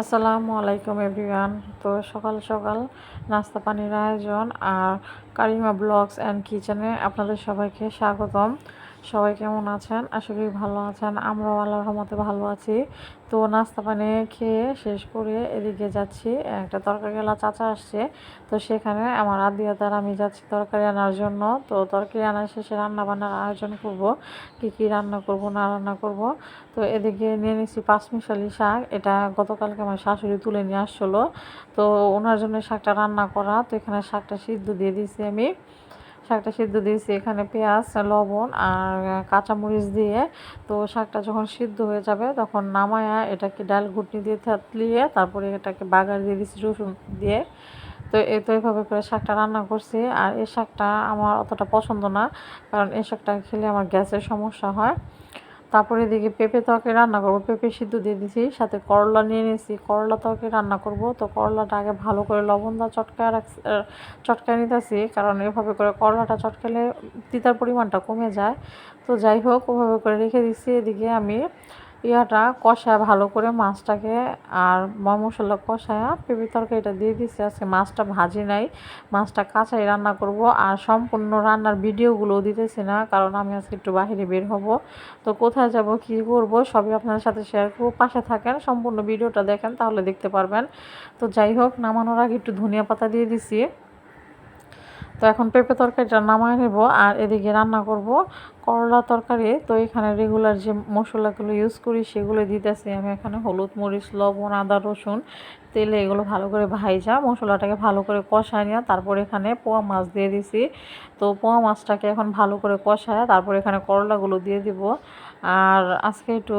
আসসালামু আলাইকুম এভরিওয়ান। তো সকাল সকাল নাস্তা পানির আয়োজন আর কারিমা ব্লগস অ্যান্ড কিচেনে আপনাদের সবাইকে স্বাগতম। সবাই কেমন আছেন? আশা করি ভালো আছেন। আমরাও আল্লাহর রহমতে ভালো আছি। তো নাস্তা পানি খেয়ে শেষ করে এদিকে যাচ্ছি। একটা তরকারি গেলা চাচা আসছে। তো সেখানে আমার আদিয়াতার আমি যাচ্ছি তরকারি আনার জন্য। তো তরকারি আনার শেষে রান্না বান্নার আয়োজন করব। কি কি রান্না করব, না রান্না করব। তো এদিকে নিয়ে নিচ্ছি পাঁচমিশালি শাক। এটা গতকালকে আমার শাশুড়ি তুলে নিয়ে আসছিল। তো ওনার জন্য শাকটা রান্না করা। তো এখানে শাকটা সিদ্ধ দিয়ে দিয়েছি আমি। শাকটা সিদ্ধ দিয়েছি। এখানে পেঁয়াজ, লবণ আর কাঁচামরিচ দিয়ে। তো শাকটা যখন সিদ্ধ হয়ে যাবে, তখন নামায়া এটাকে ডাল ঘুটনি দিয়ে থাতলিয়ে তারপরে এটাকে বাগার দিয়ে দিয়েছি রসুন দিয়ে। তো এ তো এইভাবে করে শাকটা রান্না করছি। আর এই শাকটা আমার অতটা পছন্দ না, কারণ এই শাকটা খেলে আমার গ্যাসের সমস্যা হয়। তারপরে এদিকে পেঁপে ত্বকে রান্না করব। পেঁপে সিদ্ধ দিয়ে দিছি সাথে করলা নিয়ে নিয়েছি। করলা ত্বকে রান্না করব। তো করলাটা আগে ভালো করে লবণ দা চটকায় রাখছি চটকায় নিতেছি। কারণ এভাবে করে করলাটা চটকালে তিতার পরিমাণটা কমে যায়। তো যাই হোক, ওভাবে করে রেখে দিচ্ছি এদিকে আমি ইয়াটা কষায় ভালো করে মাছটাকে আর মশলা কষায়া পেঁপে তরকারিটা দিয়ে দিচ্ছি আজকে মাছটা ভাজি নাই, মাছটা কাঁচাই রান্না করব আর সম্পূর্ণ রান্নার ভিডিওগুলোও দিতেছি না, কারণ আমি আজকে একটু বাহিরে বের হব। তো কোথায় যাব, কি করব, সবই আপনাদের সাথে শেয়ার করব। পাশে থাকেন, সম্পূর্ণ ভিডিওটা দেখেন, তাহলে দেখতে পারবেন। তো যাই হোক, নামানোর আগে একটু ধনিয়া পাতা দিয়ে দিছি। তো এখন পেঁপে তরকারিটা নামায় নেব, আর এদিকে রান্না করব করলা তরকারি। তো এখানে রেগুলার যে মশলাগুলো ইউজ করি সেগুলো দিতেছি আমি। এখানে হলুদ মরিচ, লবণ, আদা, রসুন তেলে এগুলো ভালো করে ভাইজা, মশলাটাকে ভালো করে কষায় নিয়ে তারপর এখানে পোয়া মাছ দিয়ে দিছি। তো পোয়া মাছটাকে এখন ভালো করে কষায় তারপর এখানে করলাগুলো দিয়ে দিব। আর আজকে একটু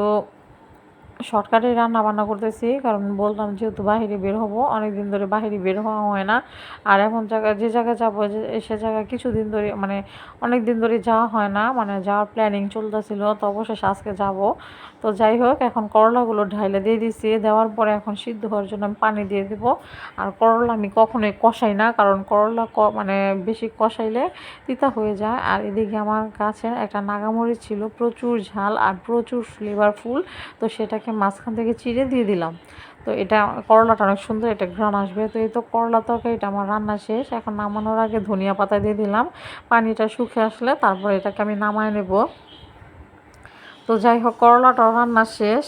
শর্টকাটে রান্না বান্না করতেছি, কারণ বললাম যেহেতু বাহিরে বের হব অনেক দিন ধরে বাহিরে বের হওয়া হয় না। আর এমন জায়গায় যে জায়গায় যাব সে জায়গায় কিছুদিন ধরে মানে অনেক দিন ধরে যাওয়া হয় না মানে যাওয়ার প্ল্যানিং চলতেছিল, তো অবশেষে আজকে যাব। তো যাই হোক, এখন করলাগুলো ঢাইলে দিয়ে দিছি, দেওয়ার পরে এখন সিদ্ধ হওয়ার জন্য আমি পানি দিয়ে দেবো। আর করলা আমি কখনোই কষাই না, কারণ করলা ক মানে বেশি কষাইলে তিতা হয়ে যায়। আর এদিকে আমার কাছে একটা নাগামরিচ ছিল, প্রচুর ঝাল আর প্রচুর ফ্লেভারফুল তো সেটাকে মাঝখান থেকে চিড়ে দিয়ে দিলাম। তো এটা, করলাটা অনেক সুন্দর, এটা ঘ্রাণ আসবে। তো এই তো করলা তরকারিটা আমার রান্না শেষ। এখন নামানোর আগে ধনিয়া পাতা দিয়ে দিলাম। পানিটা শুকে আসলে তারপর এটাকে আমি নামায় নেব। তো যাই হোক, করলাটাও রান্না শেষ।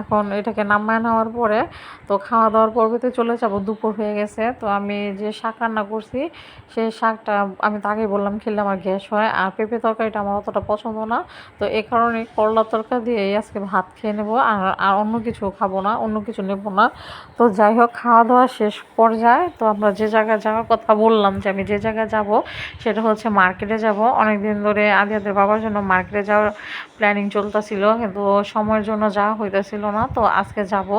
এখন এটাকে নামায় নেওয়ার পরে তো খাওয়া দাওয়ার পর্বতে চলে যাব, দুপুর হয়ে গেছে। তো আমি যে শাক রান্না করছি, সেই শাকটা আমি তাকে বললাম খেলে আমার গ্যাস হয় আর পেঁপে তরকারিটা আমার অতটা পছন্দ না। তো এই কারণে করলা তরকারি দিয়ে আজকে ভাত খেয়ে নেব আর আর অন্য কিছু খাব না, অন্য কিছু নেব না। তো যাই হোক, খাওয়া দাওয়া শেষ পর্যায়ে তো আমরা যে জায়গায় যাওয়ার কথা বললাম যে আমি যে জায়গায় যাব, সেটা হচ্ছে মার্কেটে যাব। অনেক দিন ধরে আদিয়াদের বাবার জন্য মার্কেটে যাওয়ার প্ল্যানিং চলতেছিল, কিন্তু সময়ের জন্য যাওয়া হইতেছিল না, তো আজকে যাব।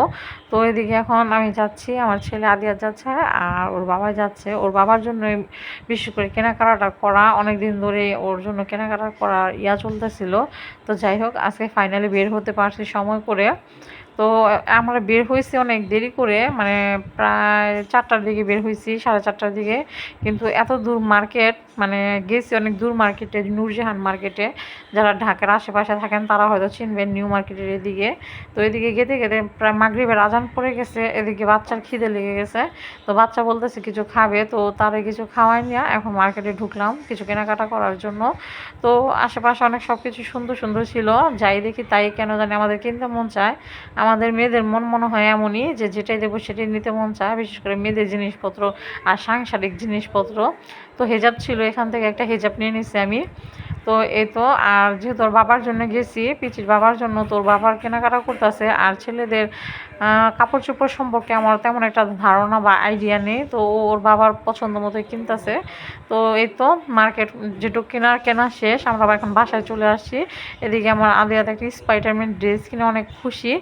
তো এদিকে এখন আমি যাচ্ছি, আমার ছেলে আদিয়া যাচ্ছে আর ওর বাবা যাচ্ছে। ওর বাবার জন্য বিশেষ করে কেনাকাটা করা অনেক দিন ধরে ওর জন্য কেনাকাটা করার ইয়া চলতেছিল। তো যাই হোক, আজকে ফাইনালি বের হতে পারছি সময় করে। তো আমরা বের হয়েছি অনেক দেরি করে মানে প্রায় চারটার দিকে বের হয়েছি, সাড়ে চারটার দিকে। কিন্তু এত দূর মার্কেট মানে গেছি অনেক দূর মার্কেটে, নূরজাহান মার্কেটে। যারা ঢাকার আশেপাশে থাকেন, তারা হয়তো চিনবেন নিউ মার্কেটের এদিকে। তো এদিকে গেতে গেতে প্রায় মাগরীবের আজান পড়ে গেছে, এদিকে বাচ্চার খিদে লেগে গেছে। তো বাচ্চা বলতেছে, কিছু খাবে? তো তারে কিছু খাওয়াই নিয়ে এখন মার্কেটে ঢুকলাম, কিছু কেনাকাটা করার জন্য। তো আশেপাশে অনেক সব কিছু সুন্দর সুন্দর ছিল, যাই দেখি তাই কেন জানি আমাদের কিনতে মন চায়। আমাদের মেয়েদের মন মনে হয় এমনই যে যেটাই দেবো সেটাই নিতে মন চায়, বিশেষ করে মেয়েদের জিনিসপত্র আর সাংসারিক জিনিসপত্র। তো হেজাব ছিল, এখান থেকে একটা হেজাব নিয়ে নিছি আমি। তো এই তো, আর যেহেতু ওর বাবার জন্য গেছি, পিচির বাবার জন্য তোর বাবার কেনাকাটা করতেছে, আর ছেলেদের কাপড় চোপড় সম্পর্কে আমার তেমন একটা ধারণা বা আইডিয়া নেই, তো ওর বাবার পছন্দ মতোই কিনতেছে। তো এই তো মার্কেট যেটুকু কেনার, কেনা শেষ, আমরা এখন বাসায় চলে আসছি। এদিকে আমার আদে আদে একটা স্পাইডারম্যান ড্রেস কিনে অনেক খুশি।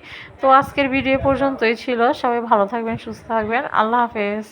তো আজকের ভিডিও পর্যন্তই ছিল। সবাই ভালো থাকবেন, সুস্থ থাকবেন। আল্লাহ হাফেজ।